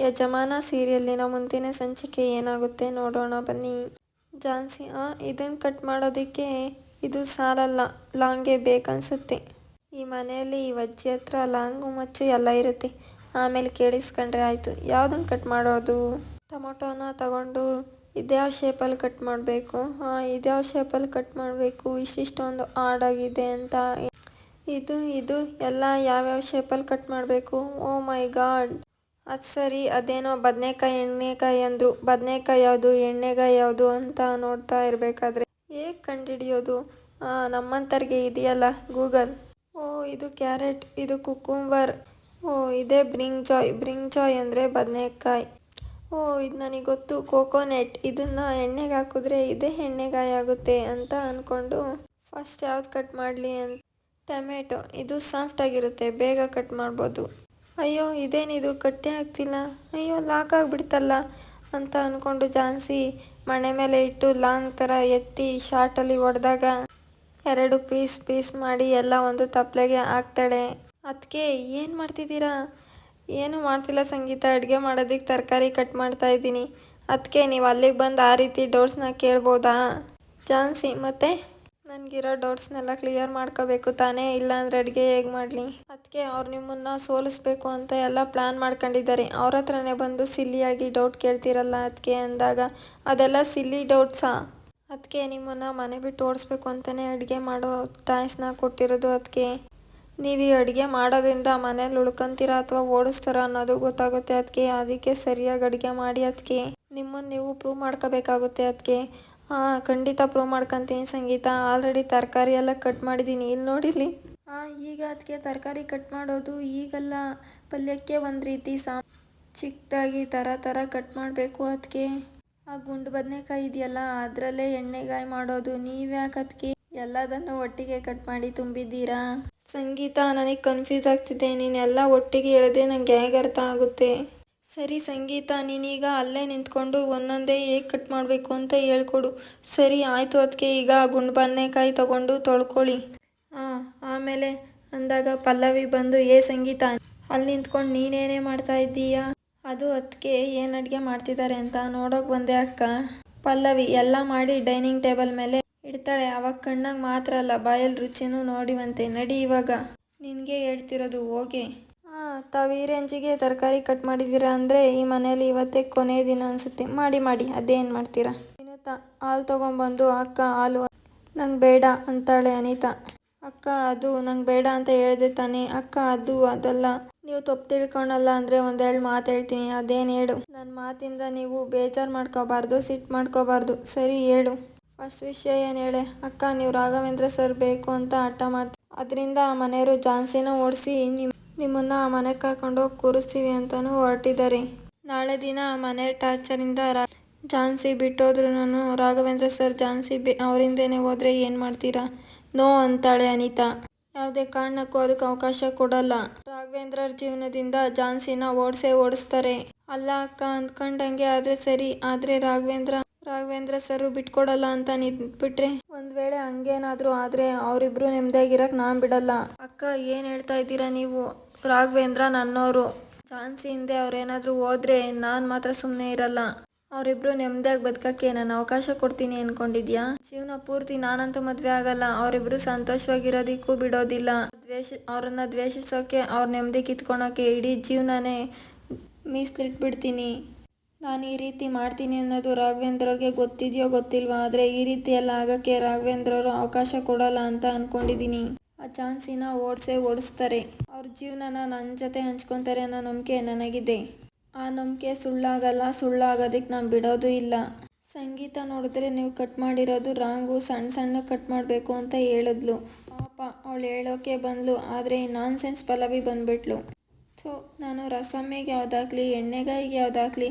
ಯಜಮಾನ ಸೀರಿಯಲ್ಲಿನ ಮುಂದಿನ ಸಂಚಿಕೆ ಏನಾಗುತ್ತೆ ನೋಡೋಣ ಬನ್ನಿ. ಝಾನ್ಸಿ ಆ ಇದನ್ನು ಕಟ್ ಮಾಡೋದಕ್ಕೆ ಇದು ಸಾಲಲ್ಲ, ಲಾಂಗೇ ಬೇಕನ್ಸುತ್ತೆ. ಈ ಮನೆಯಲ್ಲಿ ಈ ವಜ್ಜಿ ಹತ್ರ ಲಾಂಗು ಮಚ್ಚು ಎಲ್ಲ ಇರುತ್ತೆ. ಆಮೇಲೆ ಕೇಳಿಸ್ಕೊಂಡ್ರೆ ಆಯಿತು. ಯಾವುದನ್ನು ಕಟ್ ಮಾಡೋದು? ಟೊಮೊಟೊನ ತಗೊಂಡು ಇದ್ಯಾವ ಶೇಪಲ್ಲಿ ಕಟ್ ಮಾಡಬೇಕು? ಹಾಂ ಇದ್ಯಾವ ಶೇಪಲ್ಲಿ ಕಟ್ ಮಾಡಬೇಕು? ಇಷ್ಟಿಷ್ಟೊಂದು ಆಡಾಗಿದೆ ಅಂತ. ಇದು ಇದು, ಎಲ್ಲ ಯಾವ್ಯಾವ ಶೇಪಲ್ಲಿ ಕಟ್ ಮಾಡಬೇಕು? Oh my god. ಅದು ಸರಿ, ಅದೇನೋ ಬದನೆಕಾಯಿ ಎಣ್ಣೆಕಾಯಿ ಅಂದರು. ಬದನೆಕಾಯಿ ಯಾವುದು, ಎಣ್ಣೆಗಾಯಿ ಯಾವುದು ಅಂತ ನೋಡ್ತಾ ಇರಬೇಕಾದ್ರೆ ಹೇಗೆ ಕಂಡುಹಿಡಿಯೋದು ನಮ್ಮಂಥವ್ರಿಗೆ ಇದೆಯಲ್ಲ ಗೂಗಲ್. ಓ, ಇದು ಕ್ಯಾರೆಟ್, ಇದು ಕುಕುಂಬರ್. ಓ, ಇದೇ ಬ್ರಿಂಗ್ ಜಾಯ್ ಬ್ರಿಂಗ್ ಜಾಯ್ ಅಂದರೆ ಬದನೆಕಾಯಿ. ಓ, ಇದು ನನಗೆ ಗೊತ್ತು, ಕೋಕೋನೆಟ್. ಇದನ್ನು ಎಣ್ಣೆಗೆ ಹಾಕಿದ್ರೆ ಇದೇ ಎಣ್ಣೆಗಾಯಿ ಆಗುತ್ತೆ ಅಂತ ಅಂದ್ಕೊಂಡು ಫಸ್ಟ್ ಯಾವ್ದು ಕಟ್ ಮಾಡಲಿ ಅಂತ. ಟೊಮೆಟೊ ಇದು ಸಾಫ್ಟಾಗಿರುತ್ತೆ ಬೇಗ ಕಟ್ ಮಾಡ್ಬೋದು. ಅಯ್ಯೋ, ಇದೇನಿದು? ಕಟ್ಟೆ ಆಗ್ತಿಲ್ಲ. ಅಯ್ಯೋ ಲಾಕ್ ಆಗಿಬಿಡ್ತಲ್ಲ ಅಂತ ಅಂದ್ಕೊಂಡು ಜಾನ್ಸಿ ಮಣೆ ಮೇಲೆ ಇಟ್ಟು ಲಾಂಗ್ ಥರ ಎತ್ತಿ ಶಾರ್ಟಲ್ಲಿ ಹೊಡೆದಾಗ ಎರಡು ಪೀಸ್ ಪೀಸ್ ಮಾಡಿ ಎಲ್ಲ ಒಂದು ತಪ್ಪಲೆಗೆ ಹಾಕ್ತಾಳೆ. ಅದಕ್ಕೆ ಏನು ಮಾಡ್ತಿದ್ದೀರಾ? ಏನು ಮಾಡ್ತಿಲ್ಲ ಸಂಗೀತ. ಅಡುಗೆ ಮಾಡೋದಕ್ಕೆ ತರಕಾರಿ ಕಟ್ ಮಾಡ್ತಾ ಇದ್ದೀನಿ. ಅದಕ್ಕೆ ನೀವು ಅಲ್ಲಿಗೆ ಬಂದು ಆ ರೀತಿ ಡೋರ್ಸ್ನ ಕೇಳ್ಬೋದಾ? ಜಾನ್ಸಿ, ಮತ್ತೆ? ನನಗಿರೋ ಡೌಟ್ಸ್ನೆಲ್ಲ ಕ್ಲಿಯರ್ ಮಾಡ್ಕೋಬೇಕು ತಾನೇ, ಇಲ್ಲಾಂದರೆ ಅಡುಗೆ ಹೇಗೆ ಮಾಡಲಿ? ಅದಕ್ಕೆ ಅವ್ರು ನಿಮ್ಮನ್ನು ಸೋಲಿಸ್ಬೇಕು ಅಂತ ಎಲ್ಲ ಪ್ಲ್ಯಾನ್ ಮಾಡ್ಕೊಂಡಿದ್ದಾರೆ. ಅವ್ರ ಹತ್ರನೇ ಬಂದು ಸಿಲ್ಲಿಯಾಗಿ ಡೌಟ್ ಕೇಳ್ತಿರಲ್ಲ ಅದಕ್ಕೆ ಅಂದಾಗ, ಅದೆಲ್ಲ ಸಿಲ್ಲಿ ಡೌಟ್ಸಾ? ಅದಕ್ಕೆ ನಿಮ್ಮನ್ನು ಮನೆ ಬಿಟ್ಟು ಓಡಿಸ್ಬೇಕು ಅಂತಲೇ ಅಡುಗೆ ಮಾಡೋ ಟಾಯ್ಸ್ನ ಕೊಟ್ಟಿರೋದು ಅದಕ್ಕೆ ನೀವು ಈ ಅಡುಗೆ ಮಾಡೋದ್ರಿಂದ ಮನೇಲಿ ಉಳ್ಕೊಂತೀರಾ ಅಥವಾ ಓಡಿಸ್ತಾರ ಅನ್ನೋದು ಗೊತ್ತಾಗುತ್ತೆ ಅದಕ್ಕೆ ಅದಕ್ಕೆ ಸರಿಯಾಗಿ ಅಡುಗೆ ಮಾಡಿ ಅದಕ್ಕೆ ನಿಮ್ಮನ್ನು ನೀವು ಪ್ರೂವ್ ಮಾಡ್ಕೋಬೇಕಾಗುತ್ತೆ ಅದಕ್ಕೆ ಹಾಂ ಖಂಡಿತ ಪ್ರೂವ್ ಮಾಡ್ಕೊತೀನಿ ಸಂಗೀತ. ಆಲ್ರೆಡಿ ತರಕಾರಿ ಎಲ್ಲ ಕಟ್ ಮಾಡಿದ್ದೀನಿ ಇಲ್ಲಿ ನೋಡಿಲಿ ಹಾಂ ಈಗ ಅದಕ್ಕೆ ತರಕಾರಿ ಕಟ್ ಮಾಡೋದು ಈಗೆಲ್ಲ. ಪಲ್ಯಕ್ಕೆ ಒಂದು ರೀತಿ ಸಾ ಚಿಕ್ಕದಾಗಿ ಥರ ಥರ ಕಟ್ ಮಾಡಬೇಕು ಅದಕ್ಕೆ ಆ ಗುಂಡು ಬದನೆಕಾಯಿ ಇದೆಯಲ್ಲ ಅದರಲ್ಲೇ ಎಣ್ಣೆಗಾಯಿ ಮಾಡೋದು. ನೀವ್ಯಾಕೆ ಅದಕ್ಕೆ ಎಲ್ಲದನ್ನು ಒಟ್ಟಿಗೆ ಕಟ್ ಮಾಡಿ ತುಂಬಿದ್ದೀರಾ? ಸಂಗೀತ ನನಗೆ ಕನ್ಫ್ಯೂಸ್ ಆಗ್ತಿದೆ. ನೀನೆಲ್ಲ ಒಟ್ಟಿಗೆ ಹೇಳಿದೆ ನನಗೆ ಹೇಗೆ ಅರ್ಥ ಆಗುತ್ತೆ? ಸರಿ ಸಂಗೀತ, ನೀನೀಗ ಅಲ್ಲೇ ನಿಂತ್ಕೊಂಡು ಒಂದೊಂದೇ ಹೇಗೆ ಕಟ್ ಮಾಡಬೇಕು ಅಂತ ಹೇಳ್ಕೊಡು. ಸರಿ, ಆಯಿತು ಅದಕ್ಕೆ ಈಗ ಗುಂಡು ಬದನೆಕಾಯಿ ತಗೊಂಡು ತೊಳ್ಕೊಳ್ಳಿ ಹಾಂ ಆಮೇಲೆ ಅಂದಾಗ ಪಲ್ಲವಿ ಬಂದು, ಏ ಸಂಗೀತ ಅಲ್ಲಿ ನಿಂತ್ಕೊಂಡು ನೀನೇನೇ ಮಾಡ್ತಾ ಇದ್ದೀಯಾ? ಅದು ಅದಕ್ಕೆ ಏನು ಅಡುಗೆ ಮಾಡ್ತಿದ್ದಾರೆ ಅಂತ ನೋಡೋಕೆ ಬಂದೆ ಅಕ್ಕ. ಪಲ್ಲವಿ ಎಲ್ಲ ಮಾಡಿ ಡೈನಿಂಗ್ ಟೇಬಲ್ ಮೇಲೆ ಇಡ್ತಾಳೆ. ಅವಾಗ ಕಣ್ಣಾಗ ಮಾತ್ರ ಅಲ್ಲ ಬಾಯಲ್ಲಿ ರುಚಿನೂ ನೋಡಿವಂತೆ. ನಡಿ ಇವಾಗ. ನಿನಗೆ ಹೇಳ್ತಿರೋದು ಹೋಗೆ. ತಾವು ಈ ರೇಂಜಿಗೆ ತರಕಾರಿ ಕಟ್ ಮಾಡಿದ್ದೀರಾ ಅಂದರೆ ಈ ಮನೇಲಿ ಇವತ್ತೇ ಕೊನೆ ದಿನ ಅನಿಸುತ್ತೆ. ಮಾಡಿ ಮಾಡಿ. ಅದೇನು ಮಾಡ್ತೀರಾ? ವಿನುತಾ, ಹಾಲು ತೊಗೊಂಬಂದು ಅಕ್ಕ ಹಾಲು ನಂಗೆ ಬೇಡ ಅಂತಾಳೆ ಅನಿತಾ. ಅಕ್ಕ, ಅದು ನಂಗೆ ಬೇಡ ಅಂತ ಹೇಳಿದೆ ತಾನೇ. ಅಕ್ಕ, ಅದು, ಅದಲ್ಲ ನೀವು ತಪ್ಪು ತಿಳ್ಕೊಳಲ್ಲ ಅಂದರೆ ಒಂದೆರಡು ಮಾತು ಹೇಳ್ತೀನಿ. ಅದೇನು ಹೇಳು? ನನ್ನ ಮಾತಿಂದ ನೀವು ಬೇಜಾರು ಮಾಡ್ಕೋಬಾರ್ದು ಸಿಟ್ಟು ಮಾಡ್ಕೋಬಾರ್ದು. ಸರಿ, ಹೇಳು. ಫಸ್ಟ್ ವಿಷಯ ಏನು ಹೇಳೆ? ಅಕ್ಕ, ನೀವು ರಾಘವೇಂದ್ರ ಸರ್ ಬೇಕು ಅಂತ ಹಠ ಮಾಡ್ತೀವಿ ಅದರಿಂದ ಮನೆಯವರು ಜಾನ್ಸಿನ ಓಡಿಸಿ ನಿಮ್ಮ ನಿಮ್ಮನ್ನು ಆ ಕರ್ಕೊಂಡು ಹೋಗಿ ಕೂರಿಸ್ತೀವಿ ಅಂತಲೂ ಹೊರಟಿದ್ದಾರೆ. ನಾಳೆ ದಿನ ಮನೆ ಟಾರ್ಚರಿಂದ ರಾ ಜಾನ್ಸಿ ಬಿಟ್ಟೋದ್ರು ನಾನು ರಾಘವೇಂದ್ರ ಸರ್ ಜಾನ್ಸಿ ಬಿ, ಅವರಿಂದೇನೆ ಹೋದರೆ ಏನು ಮಾಡ್ತೀರಾ? ನೋ ಅಂತಾಳೆ ಅನಿತಾ. ಯಾವುದೇ ಕಾರಣಕ್ಕೂ ಅದಕ್ಕೆ ಅವಕಾಶ ಕೊಡಲ್ಲ. ರಾಘವೇಂದ್ರರ ಜೀವನದಿಂದ ಝಾನ್ಸಿನ ಓಡಿಸೇ ಓಡಿಸ್ತಾರೆ. ಅಲ್ಲ ಅಕ್ಕ, ಅಂದ್ಕೊಂಡಂಗೆ ಆದರೆ ಸರಿ, ಆದರೆ ರಾಘವೇಂದ್ರ ರಾಘವೇಂದ್ರ ಸರ್ ಬಿಟ್ಕೊಡಲ್ಲ ಅಂತ ನಿಂತ್ಬಿಟ್ರೆ ಒಂದ್ ವೇಳೆ ಹಂಗೇನಾದರೂ ಆದ್ರೆ ಅವರಿಬ್ರು ನೆಮ್ಮದಿಯಾಗಿರಕ್ಕೆ ನಾನು ಬಿಡಲ್ಲ. ಅಕ್ಕ, ಏನು ಹೇಳ್ತಾ ಇದ್ದೀರಾ ನೀವು? ರಾಘವೇಂದ್ರ ನನ್ನೋರು. ಝಾನ್ಸಿ ಹಿಂದೆ ಅವ್ರೇನಾದರೂ ಹೋದ್ರೆ ನಾನು ಮಾತ್ರ ಸುಮ್ಮನೆ ಇರಲ್ಲ. ಅವರಿಬ್ರು ನೆಮ್ಮದಿಯಾಗಿ ಬದುಕಕ್ಕೆ ನಾನು ಅವಕಾಶ ಕೊಡ್ತೀನಿ ಅನ್ಕೊಂಡಿದ್ಯಾ? ಜೀವನ ಪೂರ್ತಿ ನಾನಂತೂ ಮದುವೆ ಆಗಲ್ಲ. ಅವರಿಬ್ರು ಸಂತೋಷವಾಗಿರೋದಕ್ಕೂ ಬಿಡೋದಿಲ್ಲ. ದ್ವೇಷ, ಅವ್ರನ್ನ ದ್ವೇಷಿಸೋಕೆ, ಅವ್ರ ನೆಮ್ಮದಿ ಕಿತ್ಕೊಳೋಕೆ ಇಡೀ ಜೀವನನೇ ಮೀಸಲಿಟ್ಬಿಡ್ತೀನಿ. ನಾನು ಈ ರೀತಿ ಮಾಡ್ತೀನಿ ಅನ್ನೋದು ರಾಘವೇಂದ್ರವ್ರಿಗೆ ಗೊತ್ತಿದೆಯೋ ಗೊತ್ತಿಲ್ವಾ, ಆದರೆ ಈ ರೀತಿ ಎಲ್ಲ ಆಗೋಕ್ಕೆ ರಾಘವೇಂದ್ರವರು ಅವಕಾಶ ಕೊಡಲ್ಲ ಅಂತ ಅಂದ್ಕೊಂಡಿದ್ದೀನಿ ಆ ಚಾನ್ಸಿನ ಓಡಿಸೇ ಓಡಿಸ್ತಾರೆ. ಅವ್ರ ಜೀವನನ ನನ್ನ ಜೊತೆ ಹಂಚ್ಕೊತಾರೆ ಅನ್ನೋ ನಂಬಿಕೆ ನನಗಿದೆ. ಆ ನಂಬಿಕೆ ಸುಳ್ಳಾಗಲ್ಲ ಸುಳ್ಳಾಗೋದಕ್ಕೆ ನಾನು ಬಿಡೋದು ಇಲ್ಲ. ಸಂಗೀತ ನೋಡಿದ್ರೆ ನೀವು ಕಟ್ ಮಾಡಿರೋದು ರಾಂಗು ಸಣ್ಣ ಸಣ್ಣ ಕಟ್ ಮಾಡಬೇಕು ಅಂತ ಹೇಳಿದ್ಲು. ಪಾಪ, ಅವಳು ಹೇಳೋಕೆ ಬಂದ್ಲು, ಆದರೆ ನಾನ್ ಸೆನ್ಸ್ ಪಲ್ಲವಿ ಬಂದ್ಬಿಟ್ಲು. ಸೊ ನಾನು ರಸಮ್ಮಿಗೆ ಯಾವುದಾಗ್ಲಿ, ಎಣ್ಣೆಗಾಯಿಗೆ ಯಾವುದಾಗ್ಲಿ,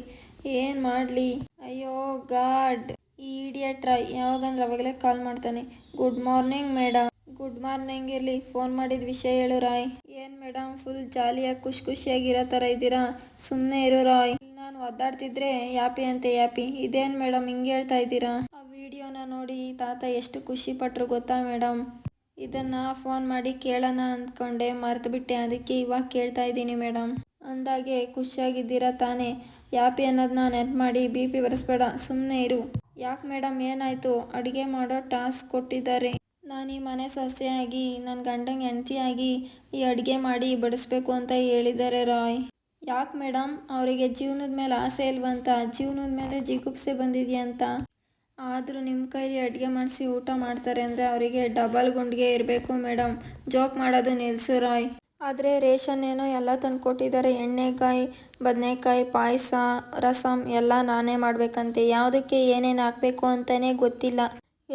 ಏನು ಮಾಡಲಿ? ಅಯ್ಯೋ, ಗಾಡ್! ಈ ಇಡಿಯಟ್ ಟ್ರೈ ಯಾವಾಗಂದ್ರೆ ಅವಾಗಲೇ ಕಾಲ್ ಮಾಡ್ತಾನೆ good morning madam good morning ಇರಲಿ ಫೋನ್ ಮಾಡಿದ ವಿಷಯ ಹೇಳು, ರಾಯ್. ಏನು ಮೇಡಮ್ ಫುಲ್ ಜಾಲಿಯಾಗಿ ಖುಷಿ ಖುಷಿಯಾಗಿರೋ ಥರ ಇದ್ದೀರಾ? ಸುಮ್ಮನೆ ಇರು, ರಾಯ್. ನಾನು ಒದ್ದಾಡ್ತಿದ್ರೆ ಯಾಪಿ ಅಂತೆ ಯಾಪಿ. ಇದೇನು ಮೇಡಮ್ ಹಿಂಗೆ ಹೇಳ್ತಾ ಇದ್ದೀರಾ? ಆ ವಿಡಿಯೋನ ನೋಡಿ ತಾತ ಎಷ್ಟು ಖುಷಿ ಪಟ್ರು ಗೊತ್ತಾ ಮೇಡಮ್ ಇದನ್ನು ಫೋನ್ ಮಾಡಿ ಕೇಳೋಣ ಅಂದ್ಕೊಂಡೆ, ಮರೆತುಬಿಟ್ಟೆ. ಅದಕ್ಕೆ ಇವಾಗ ಕೇಳ್ತಾ ಇದ್ದೀನಿ ಮೇಡಮ್ ಅಂದಾಗೆ ಖುಷಿಯಾಗಿದ್ದೀರಾ ತಾನೇ? ಯಾಪಿ ಅನ್ನೋದನ್ನ ನೆನ್ಪು ಮಾಡಿ ಬಿ ಪಿ ಬರೆಸ್ಬೇಡ ಸುಮ್ಮನೆ ಇರು. ಯಾಕೆ ಮೇಡಮ್ ಏನಾಯಿತು? ಅಡುಗೆ ಮಾಡೋ ಟಾಸ್ಕ್ ಕೊಟ್ಟಿದ್ದಾರೆ. ನಾನು ಈ ಮನೆ ಸೊಸೆಯಾಗಿ ನನ್ನ ಗಂಡಂಗೆ ಹೆಂಡತಿಯಾಗಿ ಈ ಅಡುಗೆ ಮಾಡಿ ಬಡಿಸ್ಬೇಕು ಅಂತ ಹೇಳಿದ್ದಾರೆ ರಾಯ್. ಯಾಕೆ ಮೇಡಮ್ ಅವರಿಗೆ ಜೀವನದ ಮೇಲೆ ಆಸೆ ಇಲ್ವಂತ? ಜೀವನದ ಮೇಲೆ ಜಿಗುಪ್ಸೆ ಬಂದಿದೆಯಂತ ಆದರೂ ನಿಮ್ಮ ಕೈಲಿ ಅಡುಗೆ ಮಾಡಿಸಿ ಊಟ ಮಾಡ್ತಾರೆ ಅಂದರೆ ಅವರಿಗೆ ಡಬಲ್ ಗುಂಡಿಗೆ ಇರಬೇಕು ಮೇಡಮ್ ಜೋಕ್ ಮಾಡೋದು ನಿಲ್ಸು ರಾಯ್. ಆದರೆ ರೇಷನ್ ಏನೋ ಎಲ್ಲ ತಂದು ಕೊಟ್ಟಿದ್ದಾರೆ ಎಣ್ಣೆಕಾಯಿ, ಬದನೆಕಾಯಿ, ಪಾಯಸ ರಸಮ್ ಎಲ್ಲ ನಾನೇ ಮಾಡಬೇಕಂತೆ. ಯಾವುದಕ್ಕೆ ಏನೇನು ಹಾಕಬೇಕು ಅಂತಲೇ ಗೊತ್ತಿಲ್ಲ.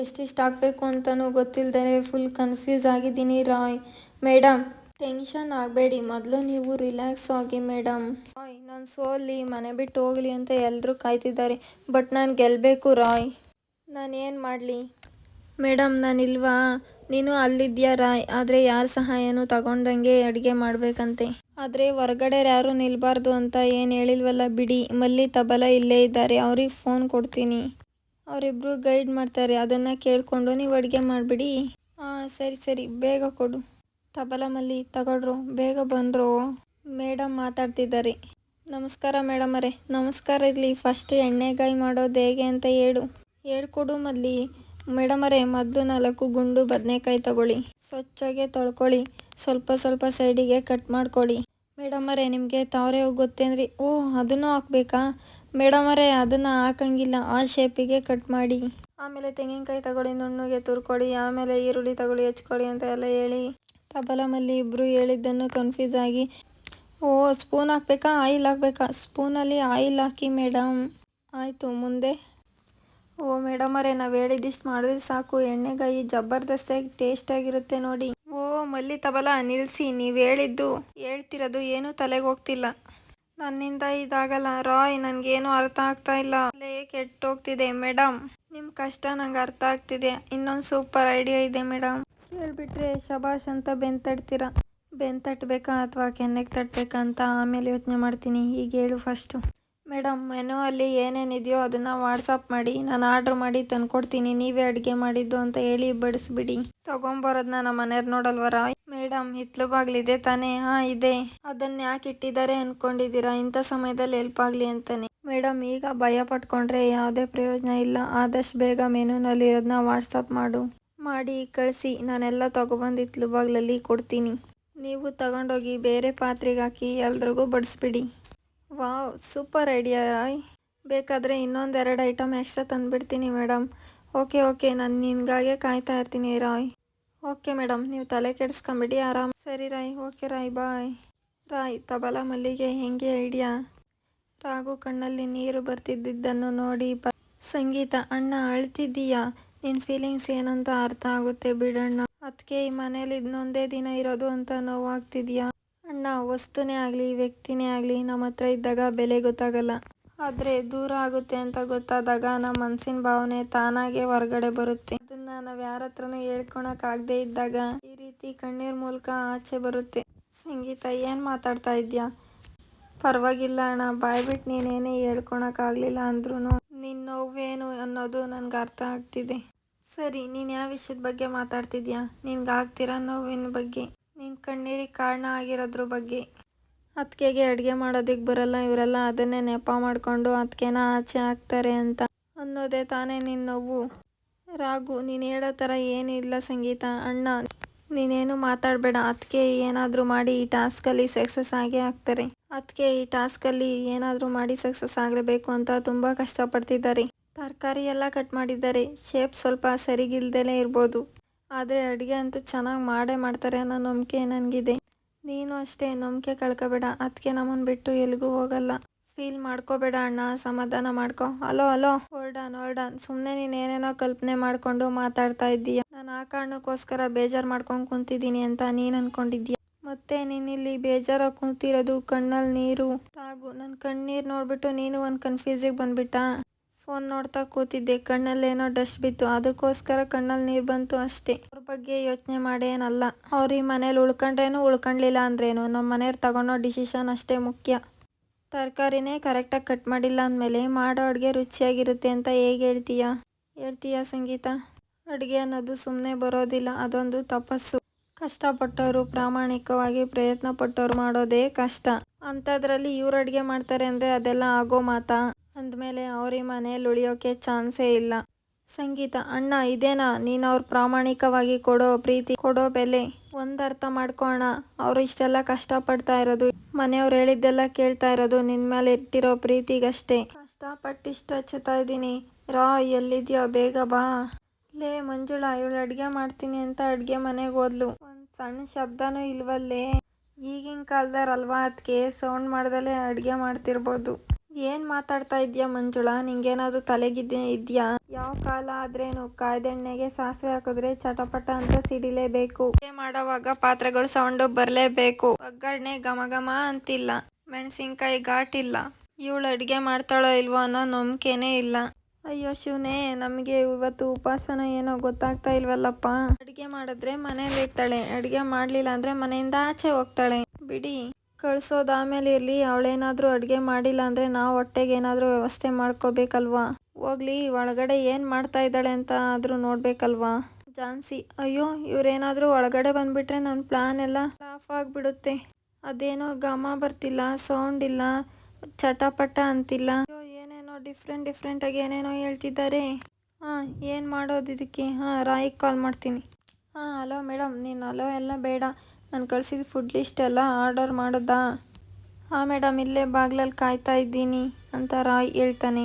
ಎಷ್ಟೆಷ್ಟು ಹಾಕಬೇಕು ಅಂತಲೂ ಗೊತ್ತಿಲ್ಲದೆ ಫುಲ್ ಕನ್ಫ್ಯೂಸ್ ಆಗಿದ್ದೀನಿ ರಾಯ್. ಮೇಡಮ್ ಟೆನ್ಷನ್ ಆಗಬೇಡಿ. ಮೊದಲು ನೀವು ರಿಲ್ಯಾಕ್ಸ್ ಆಗಿ ಮೇಡಮ್ ರಾಯ್, ನಾನು ಸೋಲಿ, ಮನೆ ಬಿಟ್ಟು ಹೋಗಲಿ ಅಂತ ಎಲ್ಲರೂ ಕಾಯ್ತಿದ್ದಾರೆ. ಬಟ್ ನಾನು ಗೆಲ್ಲಬೇಕು ರಾಯ್. ನಾನು ಏನು ಮಾಡಲಿ? ಮೇಡಮ್ ನಾನಿಲ್ವಾ ನೀನು ಅಲ್ಲಿದ್ಯಾ ರಾಯ್? ಆದರೆ ಯಾರ ಸಹಾಯನೂ ತಗೊಂಡಂಗೆ ಅಡುಗೆ ಮಾಡಬೇಕಂತೆ. ಆದರೆ ಹೊರಗಡೆ ಯಾರೂ ನಿಲ್ಬಾರ್ದು ಅಂತ ಏನು ಹೇಳಿಲ್ವಲ್ಲ ಬಿಡಿ. ಮಲ್ಲಿ, ತಬಲ ಇಲ್ಲೇ ಇದ್ದಾರೆ. ಅವ್ರಿಗೆ ಫೋನ್ ಕೊಡ್ತೀನಿ. ಅವರಿಬ್ಬರು ಗೈಡ್ ಮಾಡ್ತಾರೆ. ಅದನ್ನು ಕೇಳಿಕೊಂಡು ನೀವು ಅಡುಗೆ ಮಾಡಿಬಿಡಿ. ಹಾಂ ಸರಿ ಸರಿ. ಬೇಗ ಕೊಡು. ತಬಲ ಮಲ್ಲಿ, ತಗೊಳ್ರು. ಬೇಗ ಬಂದರು. ಮೇಡಮ್ ಮಾತಾಡ್ತಿದ್ದಾರೆ. ನಮಸ್ಕಾರ ಮೇಡಮರೇ ನಮಸ್ಕಾರ ಇರಲಿ. ಫಸ್ಟ್ ಎಣ್ಣೆಗಾಯಿ ಮಾಡೋದು ಹೇಗೆ ಅಂತ ಹೇಳು. ಹೇಳ್ಕೊಡು ಮಲ್ಲಿ. ಮೇಡಮರೇ ಮದ್ದು ನಾಲ್ಕು ಗುಂಡು ಬದನೆಕಾಯಿ ತಗೊಳ್ಳಿ. ಸ್ವಚ್ಛಗೆ ತೊಳ್ಕೊಳ್ಳಿ. ಸ್ವಲ್ಪ ಸ್ವಲ್ಪ ಸೈಡಿಗೆ ಕಟ್ ಮಾಡ್ಕೊಳ್ಳಿ ಮೇಡಮರೇ ನಿಮಗೆ ತಾವರೆ ಗೊತ್ತೇನ್ರಿ? ಓ, ಅದನ್ನೂ ಹಾಕ್ಬೇಕಾ? ಮೇಡಮರೇ, ಅದನ್ನು ಹಾಕಂಗಿಲ್ಲ. ಆ ಶೇಪಿಗೆ ಕಟ್ ಮಾಡಿ. ಆಮೇಲೆ ತೆಂಗಿನಕಾಯಿ ತಗೊಳ್ಳಿ, ನುಣ್ಣಗೆ ತುರ್ಕೊಡಿ, ಆಮೇಲೆ ಈರುಳ್ಳಿ ತಗೊಳ್ಳಿ ಹೆಚ್ಕೊಳ್ಳಿ ಅಂತ ಎಲ್ಲ ಹೇಳಿ. ತಬಲ ಮಲ್ಲಿ ಇಬ್ಬರು ಹೇಳಿದ್ದನ್ನು ಕನ್ಫ್ಯೂಸ್ ಆಗಿ, ಓ ಸ್ಪೂನ್ ಹಾಕ್ಬೇಕಾ? ಆಯಿಲ್ ಹಾಕ್ಬೇಕಾ? ಸ್ಪೂನಲ್ಲಿ ಆಯಿಲ್ ಹಾಕಿ, ಮೇಡಮ್. ಆಯಿತು, ಮುಂದೆ. ಓ, ಮೇಡಮರೇ, ನಾವು ಹೇಳಿದ್ದಿಷ್ಟು ಮಾಡಿದ್ರೆ ಸಾಕು. ಎಣ್ಣೆಗಾಯಿ ಜಬರ್ದಸ್ತಾಗಿ ಟೇಸ್ಟಾಗಿರುತ್ತೆ ನೋಡಿ. ಓ, ಮಲ್ಲಿ ತಬಲ ನಿಲ್ಲಿಸಿ ನೀವು ಹೇಳಿದ್ದು, ಹೇಳ್ತಿರೋದು ಏನೂ ತಲೆಗೆ ಹೋಗ್ತಿಲ್ಲ. ನನ್ನಿಂದ ಇದಾಗಲ್ಲ. ರಾಯ್, ನನಗೇನು ಅರ್ಥ ಆಗ್ತಾ ಇಲ್ಲ. ತಲೆ ಕೆಟ್ಟೋಗ್ತಿದೆ ಮೇಡಮ್ ನಿಮ್ಮ ಕಷ್ಟ ನಂಗೆ ಅರ್ಥ ಆಗ್ತಿದೆ. ಇನ್ನೊಂದು ಸೂಪರ್ ಐಡಿಯಾ ಇದೆ ಮೇಡಮ್ ಹೇಳ್ಬಿಟ್ರೆ ಶಬಾಷ್ ಅಂತ ಬೆನ್ ತಟ್ಟಬೇಕಾ ಅಥವಾ ಕೆನ್ನೆಗೆ ತಟ್ಟಬೇಕಾ ಅಂತ ಆಮೇಲೆ ಯೋಚನೆ ಮಾಡ್ತೀನಿ. ಈಗ ಹೇಳು ಫಸ್ಟು ಮೇಡಮ್ ಮೆನು ಅಲ್ಲಿ ಏನೇನಿದೆಯೋ ಅದನ್ನು ವಾಟ್ಸಪ್ ಮಾಡಿ. ನಾನು ಆರ್ಡ್ರ್ ಮಾಡಿ ತಂದ್ಕೊಡ್ತೀನಿ. ನೀವೇ ಅಡುಗೆ ಮಾಡಿದ್ದು ಅಂತ ಹೇಳಿ ಬಡಿಸ್ಬಿಡಿ. ತೊಗೊಂಬರೋದನ್ನ ನಮ್ಮ ಮನೆಯವ್ರು ನೋಡಲ್ವ ರಾಯ್? ಮೇಡಮ್, ಹಿತ್ಲು ಬಾಗ್ಲಿದೆ, ತಾನೇ. ಹಾ, ಇದೆ. ಅದನ್ನ ಯಾಕೆ ಇಟ್ಟಿದ್ದಾರೆ ಅನ್ಕೊಂಡಿದ್ದೀರಾ? ಇಂಥ ಸಮಯದಲ್ಲಿ ಹೆಲ್ಪ್ ಆಗ್ಲಿ ಅಂತಾನೆ. ಮೇಡಮ್, ಈಗ ಭಯ ಪಟ್ಕೊಂಡ್ರೆ ಯಾವುದೇ ಪ್ರಯೋಜನ ಇಲ್ಲ. ಆದಷ್ಟು ಬೇಗ ಮೆನುನಲ್ಲಿ ಇರೋದನ್ನ ವಾಟ್ಸಪ್ ಮಾಡು. ಮಾಡಿ, ಕಳಿಸಿ. ನಾನೆಲ್ಲ ತೊಗೊಬಂದು ಹಿತ್ಲು ಬಾಗ್ಲಲ್ಲಿ ಕೊಡ್ತೀನಿ. ನೀವು ತಗೊಂಡೋಗಿ ಬೇರೆ ಪಾತ್ರೆಗೆ ಹಾಕಿ ಎಲ್ರಿಗೂ ಬಡಿಸ್ಬಿಡಿ. Wow, super idea Rai. ಬೇಕಾದರೆ ಇನ್ನೊಂದೆರಡು ಐಟಮ್ ಎಕ್ಸ್ಟ್ರಾ ತಂದುಬಿಡ್ತೀನಿ ಮೇಡಮ್. Okay okay. ನಾನು ನಿನ್ಗಾಗೆ ಕಾಯ್ತಾ ಇರ್ತೀನಿ ರಾಯ್. ಓಕೆ ಮೇಡಮ್, ನೀವು ತಲೆ ಕೆಡಿಸ್ಕೊಂಬಿಡಿ, ಆರಾಮ್. ಸರಿ ರಾಯ್ ಓಕೆ ರಾಯ್ ಬಾಯ್. ರಾಯ್ ತಬಲ ಮಲ್ಲಿಗೆ, ಹೆಂಗೆ ಐಡಿಯಾ? ರಾಗು ಕಣ್ಣಲ್ಲಿ ನೀರು ಬರ್ತಿದ್ದಿದ್ದನ್ನು ನೋಡಿ ಬ ಸಂಗೀತ, ಅಣ್ಣ ಅಳ್ತಿದ್ದೀಯಾ? ನಿನ್ನ ಫೀಲಿಂಗ್ಸ್ ಏನಂತ ಅರ್ಥ ಆಗುತ್ತೆ ಬಿಡಣ್ಣ. ಅದಕ್ಕೆ ಈ ಮನೇಲಿ ಇನ್ನೊಂದೇ ದಿನ ಇರೋದು ಅಂತ ನೋವಾಗ್ತಿದ್ಯಾ ಅಣ್ಣ, ವಸ್ತುನೇ ಆಗಲಿ, ವ್ಯಕ್ತಿನೇ ಆಗಲಿ, ನಮ್ಮ ಹತ್ರ ಇದ್ದಾಗ ಬೆಲೆ ಗೊತ್ತಾಗಲ್ಲ. ಆದರೆ ದೂರ ಆಗುತ್ತೆ ಅಂತ ಗೊತ್ತಾದಾಗ ನಮ್ಮ ಮನಸ್ಸಿನ ಭಾವನೆ ತಾನಾಗೆ ಹೊರಗಡೆ ಬರುತ್ತೆ. ಅದನ್ನ ನಾವು ಯಾರ ಹತ್ರನೂ ಹೇಳ್ಕೊಳಕ್ಕಾಗದೇ ಇದ್ದಾಗ ಈ ರೀತಿ ಕಣ್ಣೀರ್ ಮೂಲಕ ಆಚೆ ಬರುತ್ತೆ. ಸಂಗೀತ, ಏನು ಮಾತಾಡ್ತಾ ಇದ್ಯಾ? ಪರವಾಗಿಲ್ಲ ಅಣ್ಣ ಬಾಯ್ಬಿಟ್ಟು ನೀನೇನೇ ಹೇಳ್ಕೊಳಕ್ಕಾಗಲಿಲ್ಲ ಅಂದ್ರೂ ನಿನ್ನ ನೋವೇನು ಅನ್ನೋದು ನನ್ಗೆ ಅರ್ಥ ಆಗ್ತಿದೆ. ಸರಿ, ನೀನು ಯಾವ ವಿಷಯದ ಬಗ್ಗೆ ಮಾತಾಡ್ತಿದ್ಯಾ? ನಿನ್ಗೆ ಆಗ್ತಿರೋ ನೋವಿನ ಬಗ್ಗೆ. ನಿನ್ನ ಕಣ್ಣೀರಿಗೆ ಕಾರಣ ಆಗಿರೋದ್ರ ಬಗ್ಗೆ. ಅತ್ತಿಗೆಗೆ ಅಡುಗೆ ಮಾಡೋದಕ್ಕೆ ಬರಲ್ಲ, ಇವರೆಲ್ಲ ಅದನ್ನೇ ನೆಪ ಮಾಡಿಕೊಂಡು ಅತ್ತಿಗೆನ ಆಚೆ ಹಾಕ್ತಾರೆ ಅಂತ ಅನ್ನೋದೇ ತಾನೇ ನಿನ್ನ ನೋವು. ರಾಗು, ನೀನು ಹೇಳೋ ಥರ ಏನಿಲ್ಲ ಸಂಗೀತ. ಅಣ್ಣ, ನೀನೇನು ಮಾತಾಡಬೇಡ. ಅದಕ್ಕೆ ಏನಾದರೂ ಮಾಡಿ ಈ ಟಾಸ್ಕಲ್ಲಿ ಸಕ್ಸಸ್ ಆಗೇ ಆಗ್ತಾರೆ. ಅದಕ್ಕೆ ಈ ಟಾಸ್ಕಲ್ಲಿ ಏನಾದರೂ ಮಾಡಿ ಸಕ್ಸಸ್ ಆಗಲೇಬೇಕು ಅಂತ ತುಂಬ ಕಷ್ಟಪಡ್ತಿದ್ದಾರೆ. ತರಕಾರಿ ಎಲ್ಲ ಕಟ್ ಮಾಡಿದ್ದಾರೆ. ಶೇಪ್ ಸ್ವಲ್ಪ ಸರಿಗಿಲ್ದಲೇ ಇರ್ಬೋದು. ಆದರೆ ಅಡುಗೆ ಅಂತೂ ಚೆನ್ನಾಗಿ ಮಾಡೇ ಮಾಡ್ತಾರೆ ಅನ್ನೋ ನಂಬಿಕೆ ನನಗಿದೆ. ನೀನು ಅಷ್ಟೇ, ನಂಬಿಕೆ ಕಳ್ಕೊಬೇಡ. ಅದಕ್ಕೆ ನಮ್ಮನ್ನು ಬಿಟ್ಟು ಎಲ್ಲಿಗೂ ಹೋಗಲ್ಲ. ಫೀಲ್ ಮಾಡ್ಕೋಬೇಡ ಅಣ್ಣ, ಸಮಾಧಾನ ಮಾಡ್ಕೊ. Hello hello. ಹೊರ್ಡಾನ್ ಹೊರ್ಡಾನ್ ಸುಮ್ಮನೆ ನೀನು ಏನೇನೋ ಕಲ್ಪನೆ ಮಾಡ್ಕೊಂಡು ಮಾತಾಡ್ತಾ ಇದ್ದೀಯ. ನಾನು ಆ ಕಾರಣಕ್ಕೋಸ್ಕರ ಬೇಜಾರು ಮಾಡ್ಕೊಂಡು ಕುಂತಿದ್ದೀನಿ ಅಂತ ನೀನು ಅನ್ಕೊಂಡಿದ್ದೀಯ. ಮತ್ತೆ ನೀನಿಲ್ಲಿ ಬೇಜಾರಾಗಿ ಕುಂತಿರೋದು ಕಣ್ಣಲ್ಲಿ ನೀರು. ತಾಗು ನನ್ನ ಕಣ್ಣೀರು ನೋಡ್ಬಿಟ್ಟು ನೀನು ಒಂದು ಕನ್ಫ್ಯೂಸಿಗೆ ಬಂದ್ಬಿಟ್ಟ. ಫೋನ್ ನೋಡ್ತಾ ಕೂತಿದ್ದೆ, ಕಣ್ಣಲ್ಲೇನೋ ಡಸ್ಟ್ ಬಿತ್ತು. ಅದಕ್ಕೋಸ್ಕರ ಕಣ್ಣಲ್ಲಿ ನೀರು ಬಂತು ಅಷ್ಟೇ. ಅವ್ರ ಬಗ್ಗೆ ಯೋಚನೆ ಮಾಡೇನಲ್ಲ. ಅವ್ರ ಈ ಮನೇಲಿ ಉಳ್ಕೊಂಡ್ರೇನು ಉಳ್ಕೊಂಡ್ಲಿಲ್ಲ ಅಂದ್ರೇನು? ನಮ್ಮ ಮನೆಯವ್ರು ತಗೊಂಡೋ ಡಿಸಿಷನ್ ಅಷ್ಟೇ ಮುಖ್ಯ. ತರಕಾರಿನೇ ಕರೆಕ್ಟಾಗಿ ಕಟ್ ಮಾಡಿಲ್ಲ ಅಂದಮೇಲೆ ಮಾಡೋ ಅಡುಗೆ ರುಚಿಯಾಗಿರುತ್ತೆ ಅಂತ ಹೇಗೆ ಹೇಳ್ತೀಯಾ? ಹೇಳ್ತೀಯಾ ಸಂಗೀತ? ಅಡುಗೆ ಅನ್ನೋದು ಸುಮ್ಮನೆ ಬರೋದಿಲ್ಲ, ಅದೊಂದು ತಪಸ್ಸು. ಕಷ್ಟಪಟ್ಟವರು ಪ್ರಾಮಾಣಿಕವಾಗಿ ಪ್ರಯತ್ನ ಪಟ್ಟವ್ರು ಮಾಡೋದೇ ಕಷ್ಟ. ಅಂಥದ್ರಲ್ಲಿ ಇವ್ರು ಅಡುಗೆ ಮಾಡ್ತಾರೆ ಅಂದರೆ ಅದೆಲ್ಲ ಆಗೋ ಮಾತಾ. ಅಂದಮೇಲೆ ಅವ್ರ ಮನೇಲಿ ಉಳಿಯೋಕೆ ಚಾನ್ಸೇ ಇಲ್ಲ. ಸಂಗೀತ, ಅಣ್ಣ ಇದೇನಾ? ನೀನು ಅವ್ರು ಪ್ರಾಮಾಣಿಕವಾಗಿ ಕೊಡೋ ಪ್ರೀತಿ, ಕೊಡೋ ಬೆಲೆ. ಒಂದು ಅರ್ಥ ಮಾಡ್ಕೋಣ ಅವರು ಇಷ್ಟೆಲ್ಲ ಕಷ್ಟಪಡ್ತಾ ಇರೋದು. ಮನೆಯವ್ರು ಹೇಳಿದ್ದೆಲ್ಲ ಕೇಳ್ತಾ ಇರೋದು ನಿನ್ ಮೇಲೆ ಇಟ್ಟಿರೋ ಪ್ರೀತಿಗಷ್ಟೇ. ಕಷ್ಟಪಟ್ಟು ಇಷ್ಟ ಹಚ್ಚುತ್ತಾ ಇದ್ದೀನಿ. ರಾ, ಎಲ್ಲಿದ್ಯೋ? ಬೇಗ ಬಾ. ಲೇ, ಮಂಜುಳಾ, ಇವಳು ಅಡ್ಗೆ ಮಾಡ್ತೀನಿ ಅಂತ ಅಡುಗೆ ಮನೆಗೆ ಹೋದ್ಲು. ಒಂದು ಸಣ್ಣ ಶಬ್ದನೂ ಇಲ್ವಲ್ಲೇ. ಈಗಿನ ಅಲ್ವಾ ಅದಕ್ಕೆ ಸೌಂಡ್ ಮಾಡ್ದಲೇ ಅಡ್ಗೆ ಮಾಡ್ತಿರ್ಬೋದು. ಏನು ಮಾತಾಡ್ತಾ ಇದೆಯಾ ಮಂಜುಳಾ? ನಿಂಗೇನಾದ್ರು ತಲೆಗಿದ್ದೆ ಇದ್ಯಾ? ಯಾವ ಕಾಲ ಆದ್ರೇನು? ಕಾಯ್ದೆಣ್ಣೆಗೆ ಸಾಸಿವೆ ಹಾಕಿದ್ರೆ ಚಟಪಟ ಅಂತ ಸಿಡಿಲೇಬೇಕು. ಮಾಡೋವಾಗ ಪಾತ್ರೆಗಳು ಸೌಂಡು ಬರಲೇಬೇಕು. ಒಗ್ಗರಣೆ ಘಮ ಘಮ ಅಂತಿಲ್ಲ. ಮೆಣಸಿನ್ಕಾಯಿ ಘಾಟಿಲ್ಲ ಇವಳು ಅಡುಗೆ ಮಾಡ್ತಾಳೋ ಇಲ್ವೋ ಅನ್ನೋ ನಂಬಿಕೆನೇ ಇಲ್ಲ. ಅಯ್ಯೋ ಶಿವನೇ, ನಮಗೆ ಇವತ್ತು ಉಪವಾಸನ ಏನೋ ಗೊತ್ತಾಗ್ತಾ ಇಲ್ವಲ್ಲಪ್ಪ? ಅಡುಗೆ ಮಾಡಿದ್ರೆ ಮನೇಲಿ ಇರ್ತಾಳೆ. ಅಡುಗೆ ಮಾಡಲಿಲ್ಲ ಅಂದರೆ ಮನೆಯಿಂದ ಆಚೆ ಹೋಗ್ತಾಳೆ. ಬಿಡಿ. ಕಳ್ಸೋದು ಆಮೇಲೆ ಇರಲಿ, ಅವಳೇನಾದರೂ ಅಡುಗೆ ಮಾಡಿಲ್ಲ ಅಂದರೆ ನಾವು ಹೊಟ್ಟೆಗೆ ಏನಾದರೂ ವ್ಯವಸ್ಥೆ ಮಾಡ್ಕೋಬೇಕಲ್ವಾ? ಹೋಗ್ಲಿ, ಒಳಗಡೆ ಏನು ಮಾಡ್ತಾ ಇದ್ದಾಳೆ ಅಂತ ಆದರೂ ನೋಡ್ಬೇಕಲ್ವಾ? ಜಾನ್ಸಿ, ಅಯ್ಯೋ, ಇವರೇನಾದರೂ ಒಳಗಡೆ ಬಂದ್ಬಿಟ್ರೆ ನನ್ನ ಪ್ಲಾನ್ ಎಲ್ಲ ಆಫ್ ಆಗಿಬಿಡುತ್ತೆ. ಅದೇನೋ ಘಮ ಬರ್ತಿಲ್ಲ ಸೌಂಡ್ ಇಲ್ಲ, ಚಟಪಟ ಅಂತಿಲ್ಲ. ಅಯ್ಯೋ, ಏನೇನೋ ಡಿಫ್ರೆಂಟ್ ಡಿಫ್ರೆಂಟಾಗಿ ಏನೇನೋ ಹೇಳ್ತಿದ್ದಾರೆ. ಹಾಂ, ಏನು ಮಾಡೋದು ಇದಕ್ಕೆ? ಹಾಂ, ರಾಯಿಗೆ ಕಾಲ್ ಮಾಡ್ತೀನಿ. ಹಾಂ, ಹಲೋ ಮೇಡಮ್ ನೀನು ಹಲೋ ಎಲ್ಲ ಬೇಡ. ನಾನು ಕಳಿಸಿದ ಫುಡ್ ಲಿಸ್ಟ್ ಎಲ್ಲ ಆರ್ಡರ್ ಮಾಡೋದಾ? ಹಾಂ ಮೇಡಮ್ ಇಲ್ಲೇ ಬಾಗ್ಲಲ್ಲಿ ಕಾಯ್ತಾ ಇದ್ದೀನಿ ಅಂತ ರಾಯ್ ಹೇಳ್ತಾನೆ.